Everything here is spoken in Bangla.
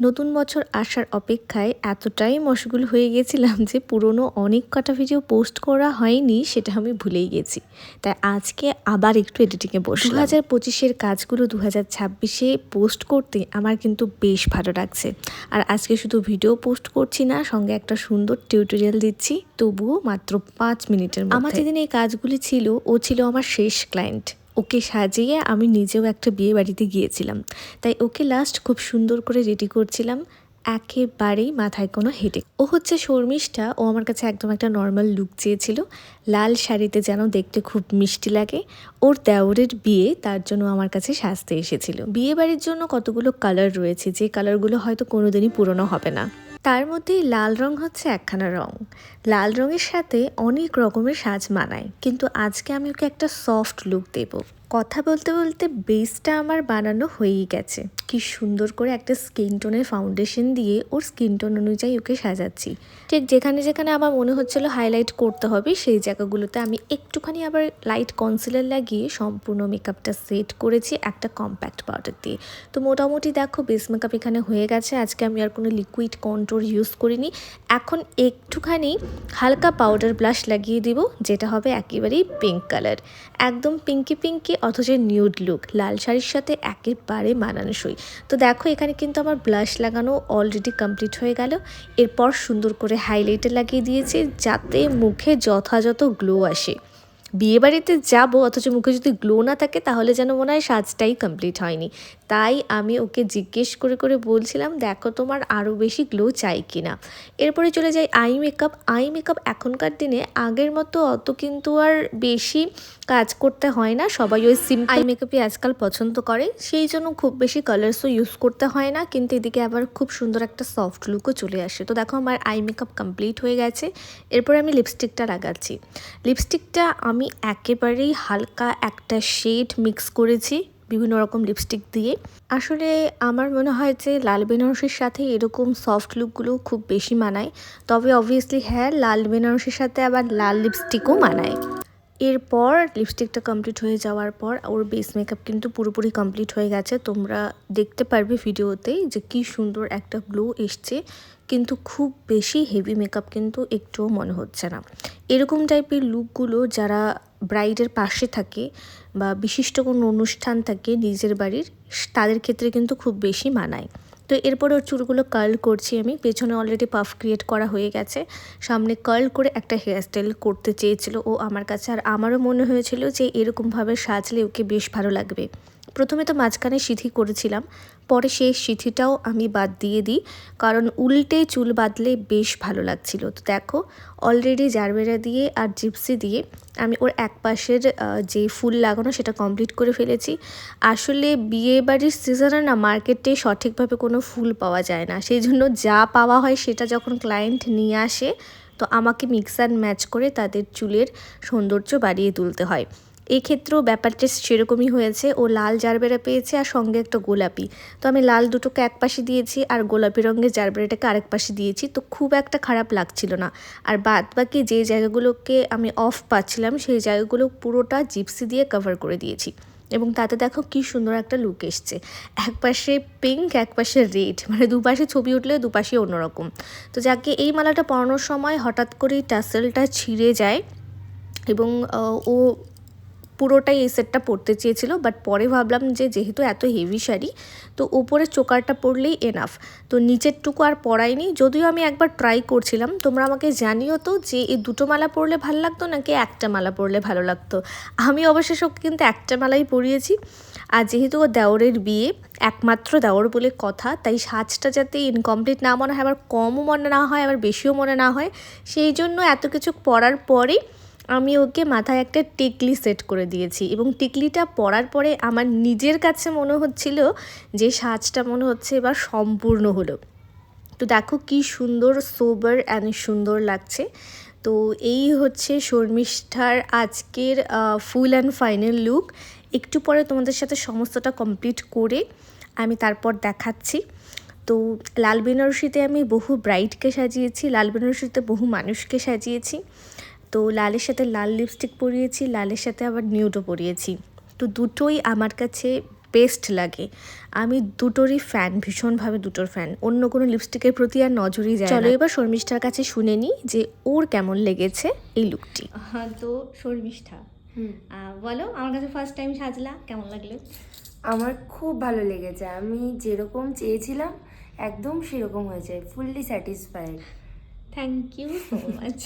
নতুন বছর আসার অপেক্ষায় এতটাই মশগুল হয়ে গেছিলাম যে পুরনো অনেক কটা ভিডিও পোস্ট করা হয়নি সেটা আমি ভুলেই গেছি। তাই আজকে আবার একটু এডিটিংয়ে বসে দু হাজার পঁচিশের কাজগুলো দু হাজার ছাব্বিশে পোস্ট করতে আমার কিন্তু বেশ ভালো লাগছে। আর আজকে শুধু ভিডিও পোস্ট করছি না সঙ্গে একটা সুন্দর টিউটোরিয়াল দিচ্ছি। তবুও মাত্র পাঁচ মিনিটের আমার যেদিন এই কাজগুলি ছিল ও ছিল আমার শেষ ক্লায়েন্ট ওকে সাজিয়ে আমি নিজেও একটা বিয়ে বাড়িতে গিয়েছিলাম। তাই ওকে লাস্ট খুব সুন্দর করে রেডি করছিলাম। একেবারেই মাথায় কোনো হেডে ও হচ্ছে শর্মিষ্ঠা। ও আমার কাছে একদম একটা নর্মাল লুক চেয়েছিল। লাল শাড়িতে যেন দেখতে খুব মিষ্টি লাগে। ওর দেওরের বিয়ে তার জন্য আমার কাছে সাজতে এসেছিল। বিয়ে বাড়ির জন্য কতগুলো কালার রয়েছে? যে কালারগুলো হয়তো কোনোদিনই পুরনো হবে না। তার মধ্যে লাল রং হচ্ছে একখানা রং। লাল রঙের সাথে অনেক রকমের সাজ মানায়। কিন্তু আজকে আমি ওকে একটা সফট লুক দেব। কথা বলতে বলতে বেসটা আমার বানানো হয়েই গেছে। কি সুন্দর করে একটা স্কিন টোনের ফাউন্ডেশন দিয়ে ওর স্কিন টোন অনুযায়ী ওকে সাজাচ্ছি। ঠিক যেখানে যেখানে আমার মনে হচ্ছিল হাইলাইট করতে হবে, সেই জায়গাগুলোতে আমি একটুখানি আবার লাইট কনসিলার লাগিয়ে সম্পূর্ণ মেকআপটা সেট করেছি একটা কম্প্যাক্ট পাউডার দিয়ে। তো মোটামুটি দেখো বেস মেকআপ এখানে হয়ে গেছে, আজকে আমি আর কোনো লিকুইড কন্ট্রোল ইউজ করিনি। এখন একটুখানি হালকা পাউডার ব্লাশ লাগিয়ে দিব, যেটা হবে একেবারেই পিঙ্ক কালার একদম পিঙ্কি পিঙ্কি অথচ নিউড লুক লাল শাড়ির সাথে একেবারে মানানসই। তো দেখো, এখানে কিন্তু আমার ব্লাশ লাগানো অলরেডি কমপ্লিট হয়ে গেল। এরপর সুন্দর করে হাইলাইটার লাগিয়ে দিয়েছি যাতে মুখে যথাযথ গ্লো আসে। বিয়েবাড়িতে যাব, অথচ মুখে যদি গ্লো না থাকে, তাহলে যেন মনে হয় সাজটাই কমপ্লিট হয়নি। তাই আমি ওকে জিজ্ঞেস করে করে বলছিলাম, দেখো তোমার আরও বেশি গ্লো চাই কিনা? এরপরে চলে যাই আই মেকআপ আই মেকআপ এখনকার দিনে আগের মতো অত কিন্তু আর বেশি কাজ করতে হয় না। সবাই ওই সিম আই মেকআপই আজকাল পছন্দ করে, সেই জন্য খুব বেশি কালার্সও ইউজ করতে হয় না। কিন্তু এদিকে আবার খুব সুন্দর একটা সফট লুকও চলে আসে। তো দেখো আমার আই মেকআপ কমপ্লিট হয়ে গেছে। এরপরে আমি লিপস্টিকটা লাগাচ্ছি। লিপস্টিকটা আমি একেবারেই হালকা একটা শেড মিক্স করেছি। বিভিন্ন রকম লিপস্টিক দিয়ে। আসলে আমার মনে হয় যে লাল বেনারসির সাথে এরকম সফট লুকগুলো খুব বেশি মানায়। তবে অবভিয়াসলি হ্যাঁ লাল বেনারসির সাথে আবার লাল লিপস্টিকও মানায়। এরপর লিপস্টিকটা কমপ্লিট হয়ে যাওয়ার পর ওর বেস মেকআপ কিন্তু পুরোপুরি কমপ্লিট হয়ে গেছে। তোমরা দেখতে পারবে ভিডিওতেই যে কি সুন্দর একটা গ্লো এসছে। কিন্তু খুব বেশি হেভি মেকআপ কিন্তু একটুও মনে হচ্ছে না। এরকম টাইপের লুকগুলো যারা ব্রাইডের পাশে থাকে বা বিশিষ্ট কোনো অনুষ্ঠান থাকে নিজের বাড়ির, তাদের ক্ষেত্রে কিন্তু খুব বেশি মানায়। তো এরপরে ওর চুলগুলো কার্ল করছি আমি। পেছনে অলরেডি পাফ ক্রিয়েট করা হয়ে গেছে। সামনে কার্ল করে একটা হেয়ারস্টাইল করতে চেয়েছিল। ও আমার কাছে আর আমারও মনে হয়েছিল যে এরকমভাবে সাজলে ওকে বেশ ভালো লাগবে। প্রথমে তো মাঝখানে সিথি করেছিলাম, পরে সেই সিথিটাও আমি বাদ দিয়ে দিই, কারণ উল্টে চুল বাঁধলে বেশ ভালো লাগছিল। তো দেখো অলরেডি জারবেরা দিয়ে আর জিপসি দিয়ে আমি ওর এক পাশের যে ফুল লাগানো সেটা কমপ্লিট করে ফেলেছি। আসলে বিয়ে বাড়ির সিজনে না মার্কেটে সঠিকভাবে কোনো ফুল পাওয়া যায় না। সেই জন্য যা পাওয়া হয় সেটা যখন ক্লায়েন্ট নিয়ে আসে, তো আমাকে মিক্স অ্যান্ড ম্যাচ করে তাদের চুলের সৌন্দর্য বাড়িয়ে তুলতে হয়। এক্ষেত্রেও ব্যাপারটা সেরকমই হয়েছে। ও লাল জারবেরা পেয়েছে আর সঙ্গে একটা গোলাপি। তো আমি লাল দুটোকে এক পাশে দিয়েছি আর গোলাপি রঙের জারবেরাটাকে আরেক পাশে দিয়েছি। তো খুব একটা খারাপ লাগছিল না। আর বাদ বাকি যে জায়গাগুলোকে আমি অফ পাচ্ছিলাম, সেই জায়গাগুলো পুরোটা জিপসি দিয়ে কভার করে দিয়েছি। এবং তাতে দেখো কি সুন্দর একটা লুক এসছে। এক পাশে পিঙ্ক এক পাশে রেড মানে দুপাশে ছবি উঠলে দুপাশে অন্যরকম। তো যাকে এই মালাটা পরানোর সময় হঠাৎ করেই টাসেলটা ছিঁড়ে যায় এবং ও পুরোটাই এই সেটটা পরতে চেয়েছিল বাট পরে ভাবলাম যে যেহেতু এত হেভি শাড়ি, তো ওপরে চোকারটা পরলেই এনাফ তো নিচেরটুকু আর পরাইনি, যদিও আমি একবার ট্রাই করছিলাম। তোমরা আমাকে জানিও তো যে এই দুটো মালা পরলে ভালো লাগতো নাকি একটা মালা পরলে ভালো লাগতো। আমি অবশ্য সব কিন্তু একটা মালাই পরিয়েছি। আর যেহেতু ও দেওরের বিয়ে, একমাত্র দেওর বলে কথা, তাই সাজটা যাতে ইনকমপ্লিট না মনে হয়, আবার কমও মনে না হয়, আবার বেশিও মনে না হয়, সেই জন্য এত কিছু পরার পরেই আমি ওকে মাথায় একটা টিকলি সেট করে দিয়েছি এবং টিকলিটা পরার পরে আমার নিজের কাছে মনে হচ্ছিল যে সাজটা মনে হচ্ছে এবার সম্পূর্ণ হলো। তো দেখো কি সুন্দর সোবার অ্যান্ড সুন্দর লাগছে। তো এই হচ্ছে শর্মিষ্ঠার আজকের ফুল অ্যান্ড ফাইনাল লুক একটু পরে তোমাদের সাথে সমস্তটা কমপ্লিট করে আমি তারপর দেখাচ্ছি। তো লাল বেনারসিতে আমি বহু ব্রাইডকে সাজিয়েছি, লাল বেনারসিতে বহু মানুষকে সাজিয়েছি। তো লালের সাথে লাল লিপস্টিক পরিয়েছি লালের সাথে আবার নিউডও পরিয়েছি। তো দুটোই আমার কাছে বেস্ট লাগে। আমি দুটোরই ফ্যান ভীষণভাবে দুটোর ফ্যান অন্য কোনো লিপস্টিকের প্রতি আর নজরই যায় চলো এবার শর্মিষ্ঠার কাছে শুনে নিই যে ওর কেমন লেগেছে এই লুকটি হ্যাঁ তো শর্মিষ্ঠা বলো আমার কাছে ফার্স্ট টাইম সাজলা কেমন লাগল? আমার খুব ভালো লেগেছে। আমি যেরকম চেয়েছিলাম একদম সেরকম হয়েছে fully satisfied thank you so much